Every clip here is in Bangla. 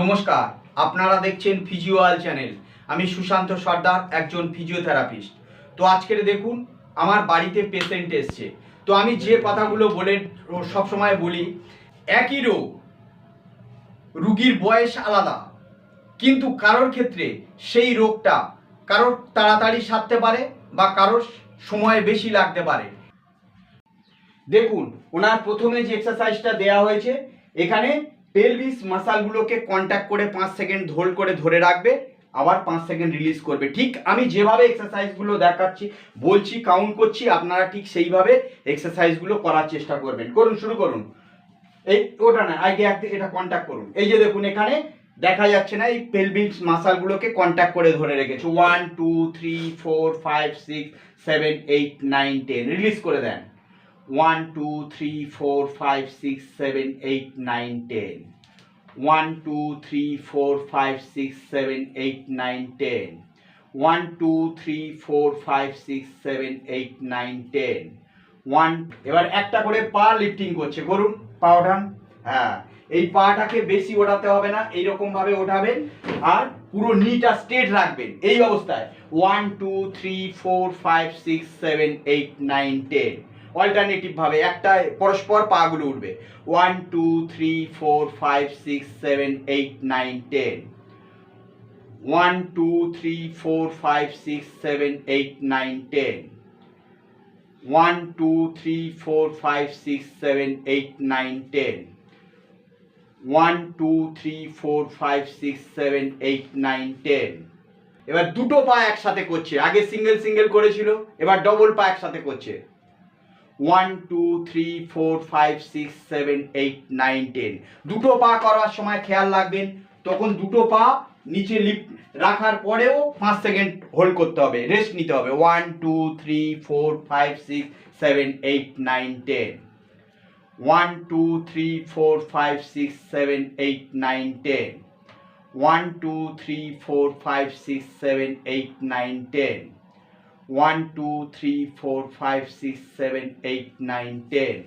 নমস্কার, আপনারা দেখছেন ফিজিওয়াল চ্যানেল আমি সুশান্ত সর্দার, একজন ফিজিওথেরাপিস্ট তো আজকের দেখুন, আমার বাড়িতে পেশেন্ট এসছে। তো আমি যে কথাগুলো বলে সবসময় বলি, একই রোগ, রুগীর বয়স আলাদা। কিন্তু কারোর ক্ষেত্রে সেই রোগটা কারোর তাড়াতাড়ি সারতে পারে বা কারোর সময় বেশি লাগতে পারে। দেখুন, ওনার প্রথমে যে এক্সারসাইজটা দেয়া হয়েছে, এখানে পেলভিস মাসালগুলোকে কন্ট্যাক্ট করে পাঁচ সেকেন্ড হোল্ড করে ধরে রাখবে, আবার পাঁচ সেকেন্ড রিলিজ করবে। ঠিক আমি যেভাবে এক্সারসাইজগুলো দেখাচ্ছি, বলছি কাউন্ট করছি, আপনারা ঠিক সেইভাবে এক্সারসাইজগুলো করার চেষ্টা করবেন। করুন, শুরু করুন। এই ওটা না, আগে একদিকে এটা কন্ট্যাক্ট করুন। এই যে দেখুন এখানে, দেখা যাচ্ছে না এই পেলভিস মাসালগুলোকে কন্ট্যাক্ট করে ধরে রেখেছে। One two three four five six seven eight nine ten release করে দেন। One two three four five six seven eight nine ten one two three four five six seven eight nine ten one two three four five six seven eight nine ten one এবার একটা করে পা লিফটিং করছে, করুন পা ওঠান হ্যাঁ এই পাটাকে বেশি ওঠাতে হবে না, এইরকম ভাবে ওঠাবেন আর পুরো নিটা স্ট্রেট রাখবেন, এই অবস্থায়। One two three four five six seven eight nine ten alternative ভাবে একটা পরস্পর পাগুলো উঠবে। One two three four five six seven eight nine ten one two three four five six seven eight nine ten one two three four five six seven eight nine ten one two three four five six seven eight nine ten এবার দুটো পা একসাথে করছে। আগে সিঙ্গেল সিঙ্গেল করেছিল, এবার ডবল পা একসাথে করছে। One two three four five six seven eight nine ten দুটো পা করার সময় খেয়াল রাখবেন। তখন দুটো পা নিচে লিপ রাখার পরেও পাঁচ সেকেন্ড হোল্ড করতে হবে রেস্ট নিতে হবে। One two three four five six seven eight nine ten one two three four five six seven eight nine ten one two three four five six seven eight nine ten one two three four five six seven eight nine ten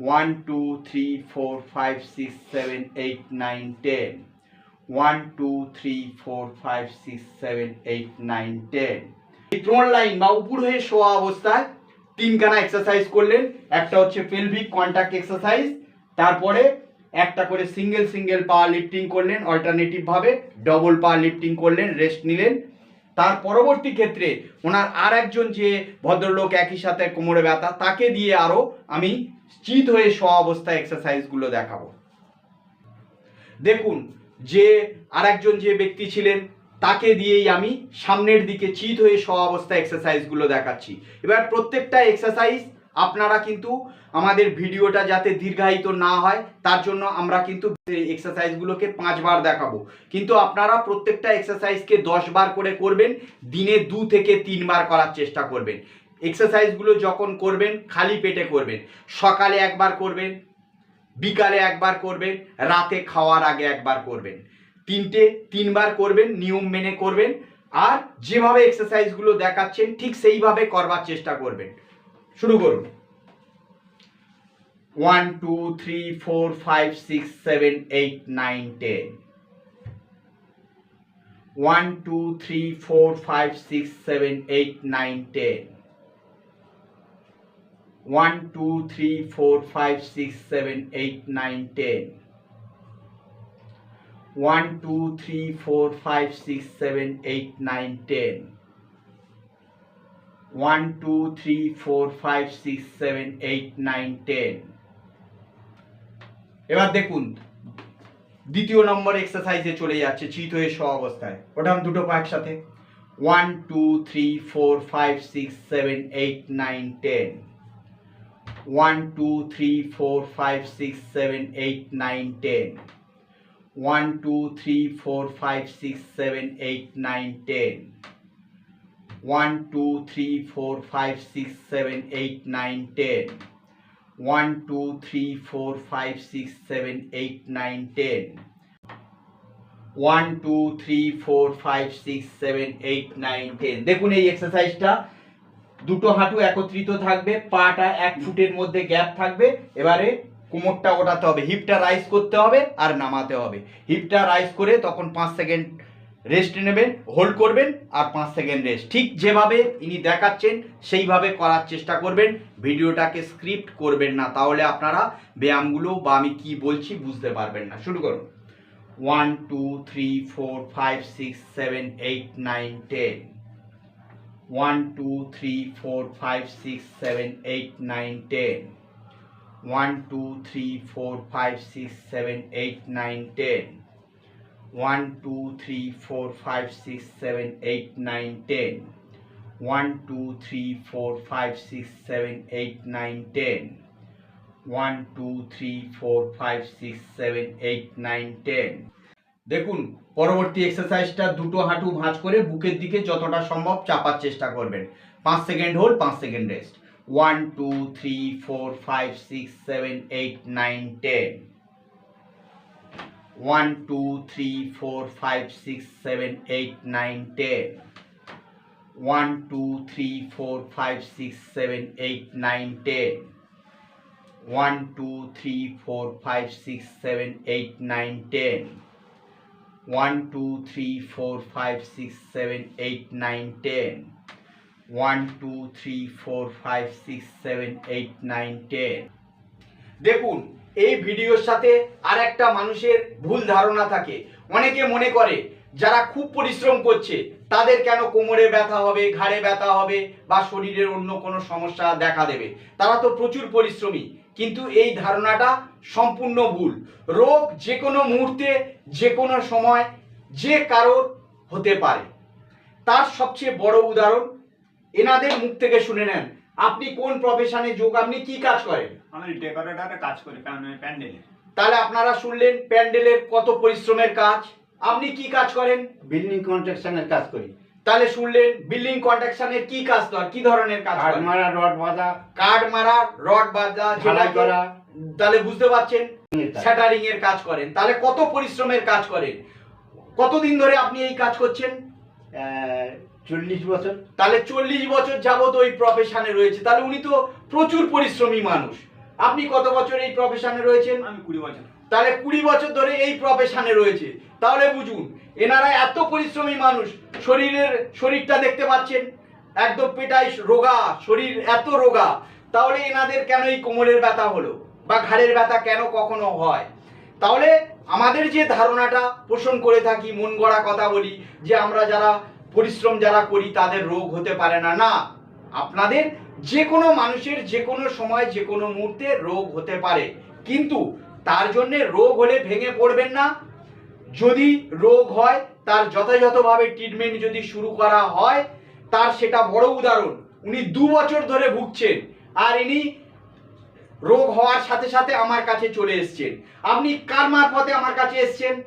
one two three four five six seven eight nine ten one two three four five six seven eight nine ten এই ত্রোণ লাইন বা উপর হয়ে শোয়া অবস্থায় তিনখানা এক্সারসাইজ করলেন। একটা হচ্ছে পেলভিক কন্টাক্ট এক্সারসাইজ তারপরে একটা করে সিঙ্গেল সিঙ্গেল পাওয়ার লিফটিং করলেন অল্টারনেটিভ ভাবে ডবল পাওয়ার লিফটিং করলেন রেস্ট নিলেন। তার পরবর্তী ক্ষেত্রে ওনার আর একজন যে ভদ্রলোক একই সাথে কোমরে ব্যথা, তাকে দিয়ে আরও আমি চিত হয়ে স্ব অবস্থায় এক্সারসাইজগুলো দেখাবো। দেখুন, যে আর একজন যে ব্যক্তি ছিলেন, তাকে দিয়েই আমি সামনের দিকে চিত হয়ে স্ব অবস্থায় এক্সারসাইজগুলো দেখাচ্ছি। এবার প্রত্যেকটা এক্সারসাইজ আপনারা কিন্তু আমাদের ভিডিওটা যাতে দীর্ঘায়িত না হয়, তার জন্য আমরা কিন্তু এক্সারসাইজগুলোকে পাঁচবার দেখাবো। কিন্তু আপনারা প্রত্যেকটা এক্সারসাইজকে দশ বার করে করবেন, দিনে দু থেকে তিনবার করার চেষ্টা করবেন। এক্সারসাইজগুলো যখন করবেন, খালি পেটে করবেন। সকালে একবার করবেন, বিকালে একবার করবেন, রাতে খাওয়ার আগে একবার করবেন। তিনটে, তিনবার করবেন, নিয়ম মেনে করবেন, আর যেভাবে এক্সারসাইজগুলো দেখাচ্ছেন, ঠিক সেইভাবে করবার চেষ্টা করবেন। শুরু করুন। One two three four five six seven eight nine ten one two three four five six seven eight nine ten one two three four five six seven eight nine ten one two three four five six seven eight nine ten one two three four five six seven eight nine ten এবার দেখুন, দ্বিতীয় নম্বর এক্সারসাইজে চলে যাচ্ছে, চিত হয়ে শোয়া অবস্থায়। ওঠান দুটো পা একসাথে। One two three four five six seven eight nine ten one two three four five six seven eight nine ten one two three four five six seven eight nine ten one two three four five six seven eight nine ten one two three four five six seven eight nine ten one two three four five six seven eight nine ten দেখুন এই এক্সারসাইজটা দুটো হাঁটু একত্রিত থাকবে, পাটা এক ফুটের মধ্যে গ্যাপ থাকবে, এবারে কোমরটা ওঠাতে হবে। হিপটা রাইজ করতে হবে আর নামাতে হবে। হিপটা রাইজ করে তখন পাঁচ সেকেন্ড রেস্ট নেবেন হোল্ড করবেন আর পাঁচ সেকেন্ড রেস্ট ঠিক যেভাবে ইনি দেখাচ্ছেন, সেইভাবে করার চেষ্টা করবেন। ভিডিওটাকে স্ক্রিপ্ট করবেন না, তাহলে আপনারা ব্যায়ামগুলো বা আমি কি বলছি বুঝতে পারবেন না। শুরু করুন। One two three four five six seven eight nine ten one two three four five six seven eight nine ten one two three four five six seven eight nine ten one two three four five six seven eight nine ten one two three four five six seven eight nine ten one two three four five six seven eight nine ten দেখুন, পরবর্তী এক্সারসাইজটা দুটো হাঁটু ভাঁজ করে বুকের দিকে যতটা সম্ভব চাপার চেষ্টা করবেন। পাঁচ সেকেন্ড হোল্ড পাঁচ second rest one two three four five six seven eight nine ten one two three four five six seven eight nine ten one two three four five six seven eight nine ten one two three four five six seven eight nine ten one two three four five six seven eight nine ten one two three four five six seven eight nine ten দেখুন এই ভিডিওর সাথে আর একটা মানুষের ভুল ধারণা থাকে। অনেকে মনে করে যারা খুব পরিশ্রম করছে, তাদের কেন কোমরে ব্যথা হবে, ঘাড়ে ব্যথা হবে বা শরীরের অন্য কোনো সমস্যা দেখা দেবে? তারা তো প্রচুর পরিশ্রমী, কিন্তু এই ধারণাটা সম্পূর্ণ ভুল। রোগ যে কোনো মুহূর্তে যে কোনো সময়, যে কারোর হতে পারে। তার সবচেয়ে বড় উদাহরণ, এনাদের মুখ থেকে শুনে নেন। আপনি কোন প্রফেশনে যোগ আপনি কি কাজ করেন? আমি ডেকোরেটারে কাজ করি কারণ প্যান্ডেলে। তাহলে আপনারা শুনলেন প্যান্ডেলের কত পরিশ্রমের কাজ। আপনি কি কাজ করেন? বিল্ডিং কনস্ট্রাকশনের কাজ করি। তাহলে শুনলেন বিল্ডিং কন্ট্রাকশনের কি কাজ তো কি ধরনের কাজ কাঠ মারা রড বাঁধা। কাঠ মারা রড বাঁধা যেটাকে- করা। তাহলে বুঝতে পারছেন। স্যাটারিং এর কাজ করেন। তাহলে কত পরিশ্রমের কাজ করেন? কতদিন ধরে আপনি এই কাজ করছেন? চল্লিশ বছর? তাহলে চল্লিশ বছর যাবত ওই প্রফেশনে রয়েছে। তাহলে উনি তো প্রচুর পরিশ্রমী মানুষ। আপনি কত বছর এই প্রফেশনে রয়েছেন? আমি কুড়ি বছর। তাহলে কুড়ি বছর ধরে এই প্রফেশনে রয়েছে। তাহলে বুঝুন এনারা এত পরিশ্রমী মানুষ শরীরের শরীরটা দেখতে পাচ্ছেন? একদম পেটাই রোগা শরীর এত রোগা। তাহলে এনাদের কেন এই কোমরের ব্যথা হলো? বা ঘাড়ের ব্যথা কেন কখনো হয়? তাহলে আমাদের যে ধারণাটা পোষণ করে থাকি মন গড়া কথা বলি যে আমরা যারা পরিশ্রম যারা করি তাদের রোগ হতে পারে না। না আপনাদের যে কোনো মানুষের যে কোনো সময় যে কোনো মুহূর্তে রোগ হতে পারে। কিন্তু তার জন্য রোগ হলে ভেঙে পড়বেন না। যদি রোগ হয় তার যথাযথভাবে ট্রিটমেন্ট যদি শুরু করা হয় তার সেটা বড় উদাহরণ। উনি দু বছর ধরে ভুগছেন আর ইনি রোগ হওয়ার সাথে সাথে আমার কাছে চলে এসছেন। আপনি কার মারফতে আমার কাছে এসছেন?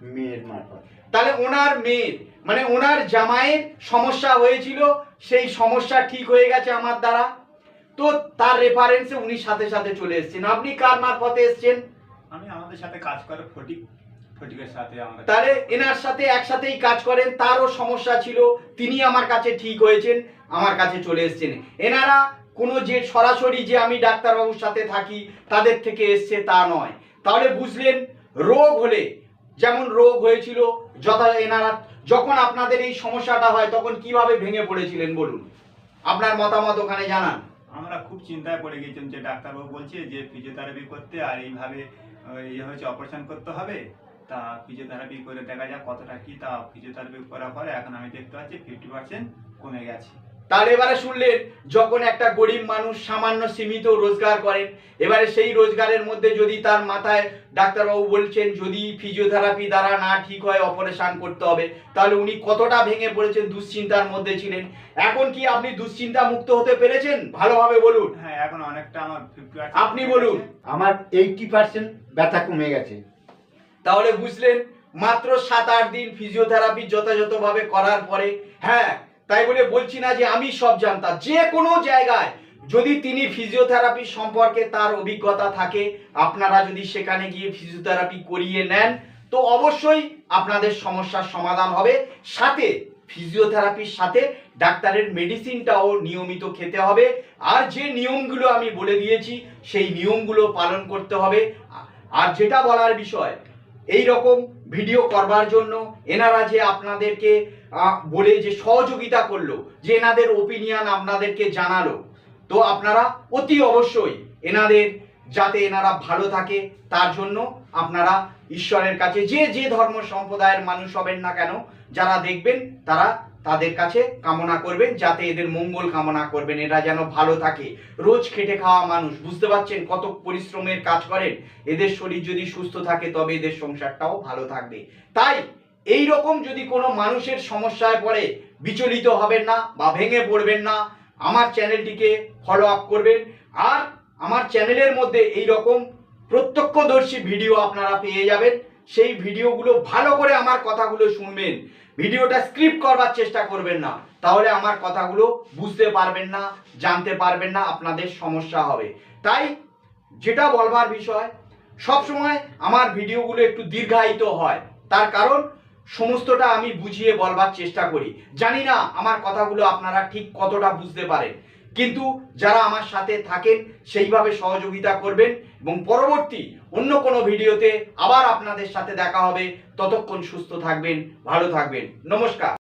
মেয়ের মারফত। তাহলে ওনার মেয়ের মানে ওনার জামাইয়ের সমস্যা হয়েছিল সেই সমস্যা ঠিক হয়ে গেছে আমার দ্বারা। তো তার রেফারেন্সে উনি সাথে সাথে চলে এসেছেন। আপনি কার মারফতে এসছেন? আমি আমাদের সাথে কাজ করে ফটিক ফটিকের সাথে তাহলে এনার সাথে একসাথেই কাজ করেন তারও সমস্যা ছিল তিনি আমার কাছে ঠিক হয়েছেন আমার কাছে চলে এসেছেন। এনারা কোনো যে সরাসরি যে আমি ডাক্তারবাবুর সাথে থাকি তাদের থেকে এসছে তা নয়। তাহলে বুঝলেন রোগ হলে যেমন রোগ হয়েছিল যথা এনারা যখন আপনাদের এই সমস্যাটা হয়, তখন কীভাবে ভেঙে পড়েছিলেন বলুন? আপনার মতামত ওখানে জানান। আমরা খুব চিন্তায় পড়ে গেছিলাম যে ডাক্তারবাবু বলছে যে ফিজিওথেরাপি করতে আর এইভাবে ইয়ে হয়েছে অপারেশন করতে হবে। তা ফিজিওথেরাপি করে দেখা যাক কতটা কী, তা ফিজিওথেরাপি করার পরে এখন আমি দেখতে পাচ্ছি ফিফটি পার্সেন্ট কমে গেছে। তাহলে এবারে শুনলেন যখন একটা গরিব মানুষ সামান্য সীমিত রোজগার করেন এবারে সেই রোজগারের মধ্যে যদি তার মাথায় ডাক্তারবাবু বলছেন যদি ফিজিওথেরাপি দ্বারা না ঠিক হয় অপারেশন করতে হবে তাহলে উনি কতটা ভেঙে পড়েছেন দুশ্চিন্তার মধ্যে ছিলেন। এখন কি আপনি দুশ্চিন্তা মুক্ত হতে পেরেছেন? ভালোভাবে বলুন। হ্যাঁ এখন অনেকটা আমার আপনি বলুন। আমার এইটি পার্সেন্ট ব্যথা কমে গেছে। তাহলে বুঝলেন মাত্র সাত আট দিন ফিজিওথেরাপি যথাযথভাবে করার পরে হ্যাঁ তাই বলে বলছি না যে আমি সব জানতাম যে কোনো জায়গায় যদি তিনি ফিজিওথেরাপি সম্পর্কে তার অভিজ্ঞতা থাকে, আপনারা যদি সেখানে গিয়ে ফিজিওথেরাপি করিয়ে নেন, তো অবশ্যই আপনাদের সমস্যার সমাধান হবে। সাথে ফিজিওথেরাপির সাথে ডাক্তারের মেডিসিনটাও নিয়মিত খেতে হবে। আর যে নিয়মগুলো আমি বলে দিয়েছি, সেই নিয়মগুলো পালন করতে হবে। আর যেটা বলার বিষয় এই রকম ভিডিও করবার জন্য এনারা যে আপনাদেরকে বলে যে সহযোগিতা করল, যে এনাদের ওপিনিয়ন আপনাদেরকে জানালো। তো আপনারা অতি অবশ্যই এনাদের, যাতে এনারা ভালো থাকে, তার জন্য আপনারা ঈশ্বরের কাছে, যে যে ধর্ম সম্প্রদায়ের মানুষ হবেন না কেন, যারা দেখবেন, তারা তাদের কাছে কামনা করবেন, যাতে এদের মঙ্গল কামনা করবেন, এরা যেন ভালো থাকে। রোজ খেটে খাওয়া মানুষ, বুঝতে পারছেন কত পরিশ্রমের কাজ করেন? এদের শরীর যদি সুস্থ থাকে, তবে এদের সংসারটাও ভালো থাকবে। তাই এই রকম যদি কোনো মানুষের সমস্যায় পড়ে, বিচলিত হবেন না বা ভেঙে পড়বেন না, আমার চ্যানেলটিকে ফলো আপ করবেন। আর আমার চ্যানেলের মধ্যে এই রকম প্রত্যক্ষদর্শী ভিডিও আপনারা পেয়ে যাবেন। সেই ভিডিওগুলো ভালো করে আমার কথাগুলো শুনবেন। ভিডিওটা স্ক্রিপ্ট করবার চেষ্টা করবেন না। তাহলে আমার কথাগুলো বুঝতে পারবেন না, জানতে পারবেন না, আপনাদের সমস্যা হবে। তাই যেটা বলবার বিষয় সব সময় আমার ভিডিওগুলো একটু দীর্ঘায়িত হয়। তার কারণ সমস্তটা আমি বুঝিয়ে বলবার চেষ্টা করি। জানি না আমার কথাগুলো আপনারা ঠিক কতটা বুঝতে পারেন। কিন্তু যারা আমার সাথে থাকেন, সেইভাবে সহযোগিতা করবেন এবং পরবর্তী অন্য কোনো ভিডিওতে আবার আপনাদের সাথে দেখা হবে। ততক্ষণ সুস্থ থাকবেন, ভালো থাকবেন। নমস্কার।